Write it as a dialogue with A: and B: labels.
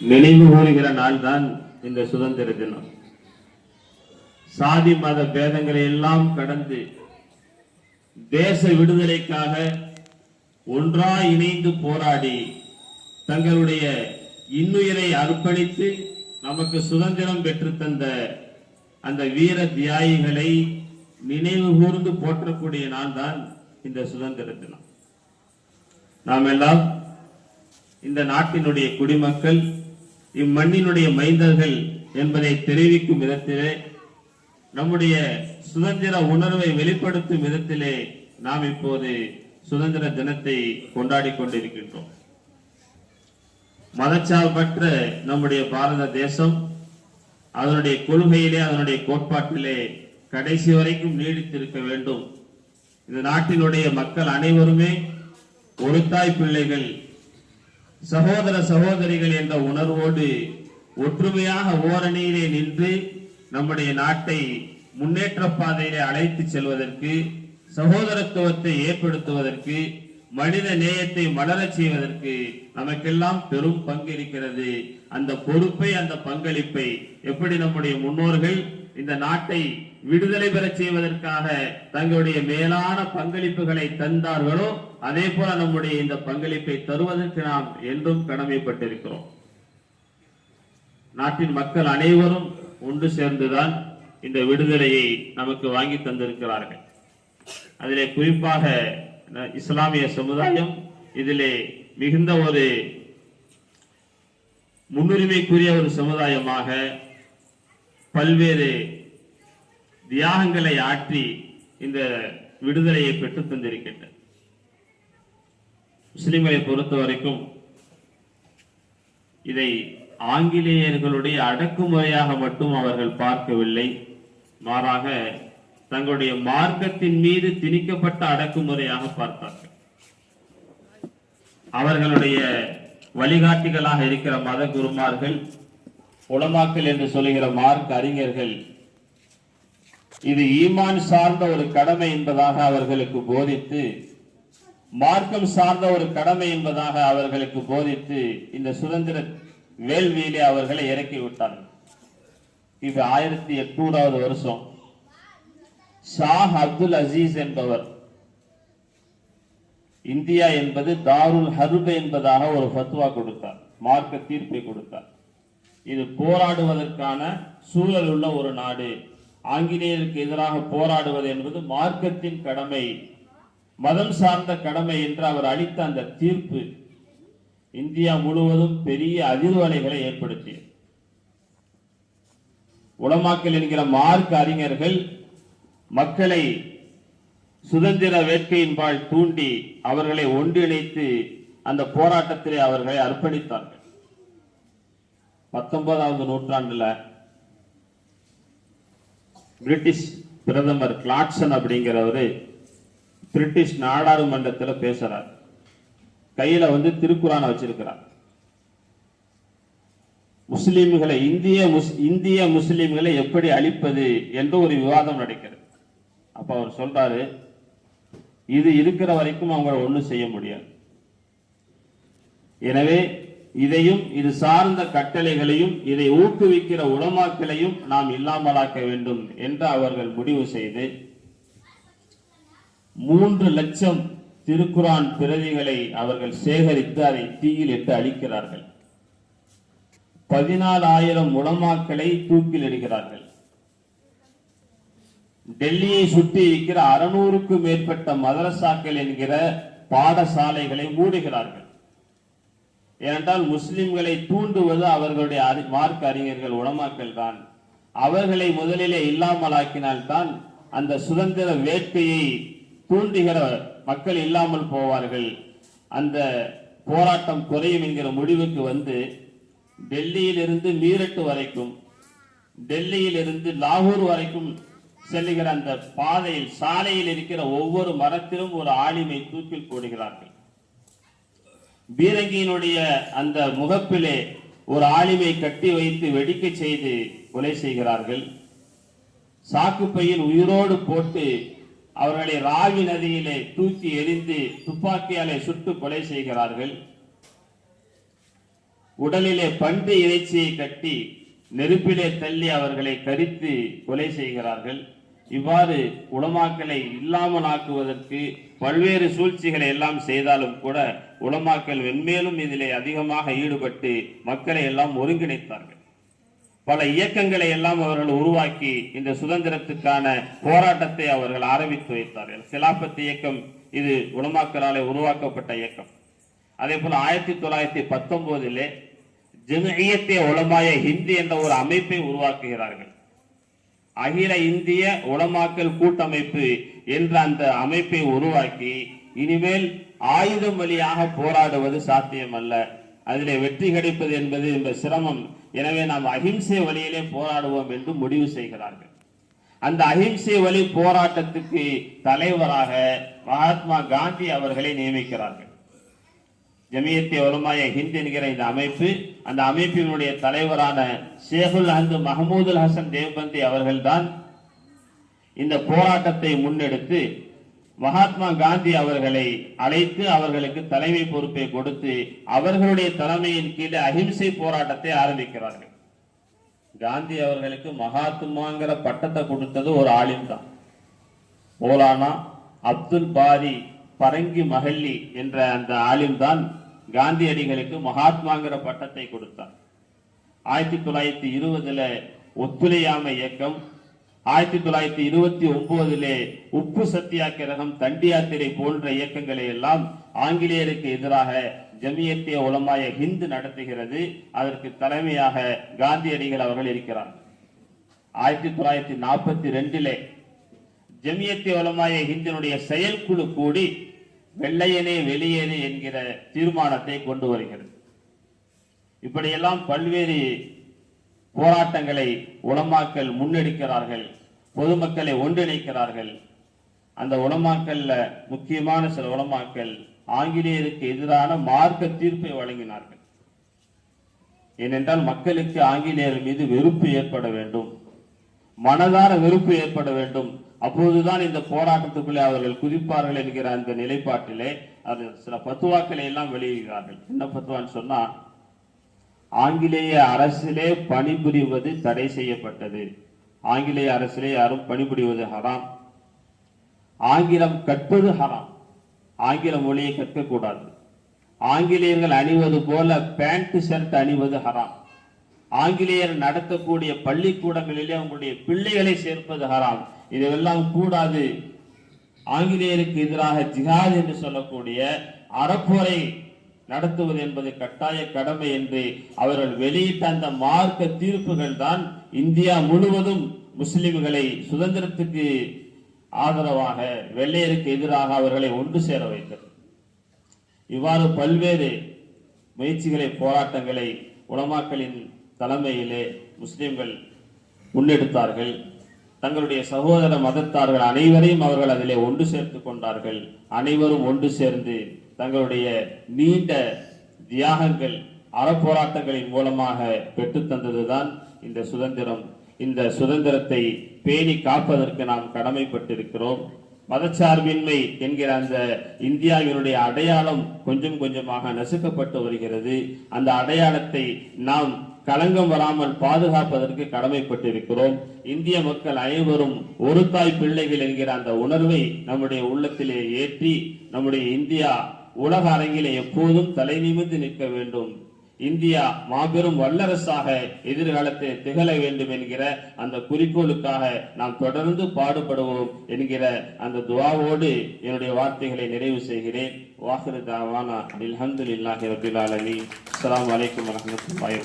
A: நினைவு கூறுகிற நாள் தான் இந்த சுதந்திர தினம். சாதி மத பேதங்களை எல்லாம் கடந்து தேச விடுதலைக்காக ஒன்றாய் இணைந்து போராடி தங்களுடைய இன்னுயிரை அர்ப்பணித்து நமக்கு சுதந்திரம் பெற்று தந்த அந்த வீர தியாகிகளை நினைவு கூர்ந்து போற்றக்கூடிய நாள் தான் இந்த சுதந்திர தினம். நாம் எல்லாம் இந்த நாட்டினுடைய குடிமக்கள் இம்மண்ணினுடைய மைந்தர்கள் என்பதை தெரிவிக்கும் விதத்திலே நம்முடைய சுதந்திர உணர்வை வெளிப்படுத்தும் விதத்திலே நாம் இப்போது சுதந்திர தினத்தை கொண்டாடி கொண்டிருக்கின்றோம். மதச்சார்பற்ற நம்முடைய பாரத தேசம் அதனுடைய கொள்கையிலே அதனுடைய கோட்பாட்டிலே கடைசி வரைக்கும் நீடித்திருக்க வேண்டும். இந்த நாட்டினுடைய மக்கள் அனைவருமே ஒரு தாய் பிள்ளைகள் சகோதர சகோதரிகள் என்ற உணர்வோடு ஒற்றுமையாக ஓரணியிலே நின்று நம்முடைய நாட்டை முன்னேற்ற பாதையிலே அழைத்து செல்வதற்கு சகோதரத்துவத்தை ஏற்படுத்துவதற்கு மனித நேயத்தை மலரச் செய்வதற்கு நமக்கெல்லாம் பெரும் பங்கு இருக்கிறது. அந்த பொறுப்பை அந்த பங்களிப்பை எப்படி நம்முடைய முன்னோர்கள் இந்த நாட்டை விடுதலை பெற செய்வதற்காக தங்களுடைய மேலான பங்களிப்புகளை தந்தார்களோ அதே போல நம்முடைய இந்த பங்களிப்பை தருவதற்கு நாம் என்றும் கடமைப்பட்டிருக்கிறோம். நாட்டின் மக்கள் அனைவரும் ஒன்று சேர்ந்துதான் இந்த விடுதலையை நமக்கு வாங்கி தந்திருக்கிறார்கள். அதிலே குறிப்பாக இஸ்லாமிய சமுதாயம் இதிலே மிகுந்த ஒரு முன்னுரிமைக்குரிய ஒரு சமுதாயமாக பல்வேறு தியாகங்களை ஆற்றி இந்த விடுதலையை பெற்று தந்திருக்கின்றன முஸ்லிம்களை பொறுத்த வரைக்கும் இதை ஆங்கிலேயர்களுடைய அடக்குமுறையாக மட்டும் அவர்கள் பார்க்கவில்லை. மாறாக தங்களுடைய மார்க்கத்தின் மீது திணிக்கப்பட்ட அடக்குமுறையாக பார்த்தார்கள். அவர்களுடைய வழிகாட்டிகளாக இருக்கிற மத குருமார்கள் உலமாக்கல் என்று சொல்லுகிற மார்க் அறிஞர்கள் இது ஈமான் சார்ந்த ஒரு கடமை என்பதாக அவர்களுக்கு போதித்து மார்க்கம் சார்ந்த ஒரு கடமை என்பதாக அவர்களுக்கு போதித்து இந்த சுதந்திர வேள்வியிலே அவர்களை இறக்கி விட்டார்கள் இது ஆயிரத்தி எட்நூறாவது வருஷம். ஷாஹ் அப்துல் அசீஸ் என்பவர் இந்தியா என்பது தாருல் ஹர்ப் என்பதாக ஒரு ஃபத்வா கொடுத்தார் மார்க்க தீர்ப்பை கொடுத்தார். இது போராடுவதற்கான சூழல் உள்ள ஒரு நாடு. ஆங்கிலேயருக்கு எதிராக போராடுவது என்பது மார்க்கத்தின் கடமை. மதம் சார்ந்த கடமை என்று அவர் அளித்த அந்த தீர்ப்பு இந்தியா முழுவதும் பெரிய அதிர்வலைகளை ஏற்படுத்தியது. உளமாக்கல் என்கிற மார்க் அறிஞர்கள் மக்களை சுதந்திர வேட்கையின்பால் தூண்டி அவர்களை ஒன்றிணைத்து அந்த போராட்டத்திலே அவர்களை அர்ப்பணித்தார்கள். பத்தொன்பதாவது நூற்றாண்டுல பிரிட்டிஷ் பிரதமர் கிளாட்சன் அப்படிங்கிறவரு பிரிட்டிஷ் நாடாளுமன்றத்துல பேசுறார். கையில வந்து திருக்குறானை வச்சிருக்கிறார். முஸ்லிம்களை இந்திய முஸ் இந்திய முஸ்லிம்களை எப்படி அழிப்பது என்று ஒரு விவாதம் நடக்கிறது. அப்ப அவர் சொல்றாரு இது இருக்கிற வரைக்கும் அவங்களை ஒண்ணும் செய்ய முடியாது. எனவே இதையும் இது சார்ந்த கட்டளைகளையும் இதை ஊக்குவிக்கிற உளமாக்களையும் நாம் இல்லாமலாக்க வேண்டும் என்று அவர்கள் முடிவு செய்து மூன்று லட்சம் திருக்குரான் பிரதிகளை அவர்கள் சேகரித்து அதை தீயில் இட்டு அழிக்கிறார்கள். பதினாலாயிரம் உளமாக்களை தூக்கில் இடுகிறார்கள். டெல்லியை சுற்றி இருக்கிற அறுநூறுக்கும் மேற்பட்ட மதரசாக்கள் என்கிற பாடசாலைகளை மூடுகிறார்கள். ஏனென்றால் முஸ்லிம்களை தூண்டுவது அவர்களுடைய அறி- மார்க் அறிஞர்கள் உடமாக்கள் தான். அவர்களை முதலிலே இல்லாமலாக்கினால்தான் அந்த சுதந்திர வேட்கையை தூண்டுகிற மக்கள் இல்லாமல் போவார்கள். அந்த போராட்டம் குறையும் என்கிற முடிவுக்கு வந்து டெல்லியிலிருந்து மீரட்டு வரைக்கும் டெல்லியிலிருந்து லாகூர் வரைக்கும் செல்லுகிற அந்த பாதையில் சாலையில் இருக்கிற ஒவ்வொரு மரத்திலும் ஒரு ஆளுமை தூக்கில் போடுகிறார்கள். பீரங்கியினுடைய அந்த முகப்பிலே ஒரு ஆளிமை கட்டி வைத்து வெடிக்க செய்து கொலை செய்கிறார்கள். சாக்குப்பையில் உயிரோடு போட்டு அவர்களை ராவி நதியிலே தூக்கி எரிந்து துப்பாக்கியாலே சுட்டு கொலை செய்கிறார்கள். உடலிலே பன்றி இறைச்சியை கட்டி நெருப்பிலே தள்ளி அவர்களை கரித்து கொலை செய்கிறார்கள். இவ்வாறு உலமாக்களை இல்லாமல் ஆக்குவதற்கு பல்வேறு சூழ்ச்சிகளை எல்லாம் செய்தாலும் கூட உலமாக்கள் வெண்மேலும் இதிலே அதிகமாக ஈடுபட்டு மக்களை எல்லாம் ஒருங்கிணைத்தார்கள். பல இயக்கங்களை எல்லாம் அவர்கள் உருவாக்கி இந்த சுதந்திரத்துக்கான போராட்டத்தை அவர்கள் ஆரம்பித்து வைத்தார்கள். சிலாபத் இயக்கம் இது உலமாக்களாலே உருவாக்கப்பட்ட இயக்கம். அதே போல ஆயிரத்தி தொள்ளாயிரத்தி பத்தொன்பதிலே ஜெமியத்தே உலமாய ஹிந்தி என்ற ஒரு அமைப்பை உருவாக்குகிறார்கள். அகில இந்திய உலமாக்கல் கூட்டமைப்பு என்ற அந்த அமைப்பை உருவாக்கி இனிமேல் ஆயுதம் வழியாக போராடுவது சாத்தியமல்ல. அதிலே வெற்றி கிடைப்பது என்பது இந்த சிரமம். எனவே நாம் அகிம்சை வழியிலே போராடுவோம் என்று முடிவு செய்கிறார்கள். அந்த அகிம்சை வழி போராட்டத்துக்கு தலைவராக மகாத்மா காந்தி அவர்களை நியமிக்கிறார்கள். ஜமியத்தி வருமாய ஹிந்த் என்கிற இந்த அமைப்பு அந்த அமைப்பினுடைய தலைவரான ஷேகுல் அஹந்து மஹமூதுல் ஹசன் தேவ்பந்தி அவர்கள்தான் இந்த போராட்டத்தை முன்னெடுத்து மகாத்மா காந்தி அவர்களை அழைத்து அவர்களுக்கு தலைமை பொறுப்பை கொடுத்து அவர்களுடைய தலைமையின் கீழே அகிம்சை போராட்டத்தை ஆரம்பிக்கிறார்கள். காந்தி அவர்களுக்கு மகாத்மாங்கிற பட்டத்தை கொடுத்தது ஒரு ஆலிம் தான். மௌலானா அப்துல் பாரி பரங்கி மஹல்லி என்ற அந்த ஆலிம் தான் காந்தியடிகளுக்கு மகாத்மாங்கிற பட்டத்தை கொடுத்தார். ஆயிரத்தி தொள்ளாயிரத்தி இருபதுல ஒத்துழையாமை இயக்கம் ஆயிரத்தி தொள்ளாயிரத்தி இருபத்தி ஒன்பதிலே உப்பு சத்தியாகிரகம் தண்டி யாத்திரை போன்ற இயக்கங்களை எல்லாம் ஆங்கிலேயருக்கு எதிராக ஜமியத்திய உலமாய ஹிந்து நடத்துகிறது. அதற்கு தலைமையாக காந்தியடிகள் அவர்கள் இருக்கிறார். ஆயிரத்தி தொள்ளாயிரத்தி நாற்பத்தி ரெண்டிலே ஜமியத்திய உலமாய ஹிந்தினுடைய செயற்குழு கூடி வெள்ளையனே வெளியேறு என்கிற தீர்மானத்தை கொண்டு வருகிறது. இப்படியெல்லாம் பல்வேறு போராட்டங்களை உலமாக்கல் முன்னெடுக்கிறார்கள் பொதுமக்களை ஒன்றிணைக்கிறார்கள். அந்த உலமாக்கல்ல முக்கியமான சில உலமாக்கல் ஆங்கிலேயருக்கு எதிரான மார்க்க தீர்ப்பை வழங்கினார்கள். ஏனென்றால் மக்களுக்கு ஆங்கிலேயர் மீது வெறுப்பு ஏற்பட வேண்டும். மனதார வெறுப்பு ஏற்பட வேண்டும். அப்போதுதான் இந்த போராட்டத்துக்குள்ளே அவர்கள் குதிப்பார்கள் என்கிற அந்த நிலைப்பாட்டிலே அது சில பத்துவாக்களை எல்லாம் வெளியிடுகிறார்கள். என்ன பத்துவான்னு சொன்னா ஆங்கிலேய அரசிலே பணிபுரிவது தடை செய்யப்பட்டது. ஆங்கிலேய அரசிலே யாரும் பணிபுரிவது ஹராம். ஆங்கிலம் கற்பது ஹராம். ஆங்கில மொழியை கற்கக்கூடாது. ஆங்கிலேயர்கள் அணிவது போல பேண்ட் ஷர்ட் அணிவது ஹராம். ஆங்கிலேயர் நடத்தக்கூடிய பள்ளிக்கூடங்களிலே அவங்களுடைய பிள்ளைகளை சேர்ப்பது ஹராம். இதுவெல்லாம் கூடாது. ஆங்கிலேயருக்கு எதிராக ஜிஹாத் என்று சொல்லக்கூடிய அறப்போரை நடத்துவது என்பது கட்டாய கடமை என்று அவர்கள் வெளியிட்ட அந்த மார்க்க தீர்ப்புகள் தான் இந்தியா முழுவதும் முஸ்லிம்களை சுதந்திரத்துக்கு ஆதரவாக வெள்ளையருக்கு எதிராக அவர்களை ஒன்று சேர வைத்தது. இவ்வாறு பல்வேறு முயற்சிகளை போராட்டங்களை உலமாக்களின் தலைமையிலே முஸ்லிம்கள் முன்னெடுத்தார்கள். தங்களுடைய சகோதர மதத்தார்கள் அனைவரையும் அவர்கள் அதிலே ஒன்று சேர்த்து கொண்டார்கள். அனைவரும் ஒன்று சேர்ந்து தங்களுடைய நீண்ட தியாகங்கள் அறப்போராட்டங்களின் மூலமாக பெற்றுத்தந்ததுதான் இந்த சுதந்திரம். இந்த சுதந்திரத்தை பேணி காப்பதற்கு நாம் கடமைப்பட்டிருக்கிறோம். மதச்சார்பின்மை என்கிற அந்த இந்தியாவினுடைய அடையாளம் கொஞ்சம் கொஞ்சமாக நசுக்கப்பட்டு வருகிறது. அந்த அடையாளத்தை நாம் களங்கம் வராமல் பாதுகாப்பதற்கு கடமைப்பட்டிருக்கிறோம். இந்திய மக்கள் அனைவரும் ஒரு தாய் பிள்ளைகள் என்கிற அந்த உணர்வை நம்முடைய உள்ளத்திலே ஏற்றி நம்முடைய இந்தியா உலக அரங்கிலே எப்போதும் தலை நிமிர்ந்து நிற்க வேண்டும். இந்தியா மாபெரும் வல்லரசாக எதிர்காலத்தில் திகழ வேண்டும் என்கிற அந்த குறிக்கோளுக்காக நாம் தொடர்ந்து பாடுபடுவோம் என்கிற அந்த துவாவோடு என்னுடைய வார்த்தைகளை நிறைவு செய்கிறேன். வாசரு தாவானா அல்ஹம்துலில்லாஹி ரபில் ஆலமீன். அஸ்ஸலாமு அலைக்கும் வரஹ்மத்துல்லாஹி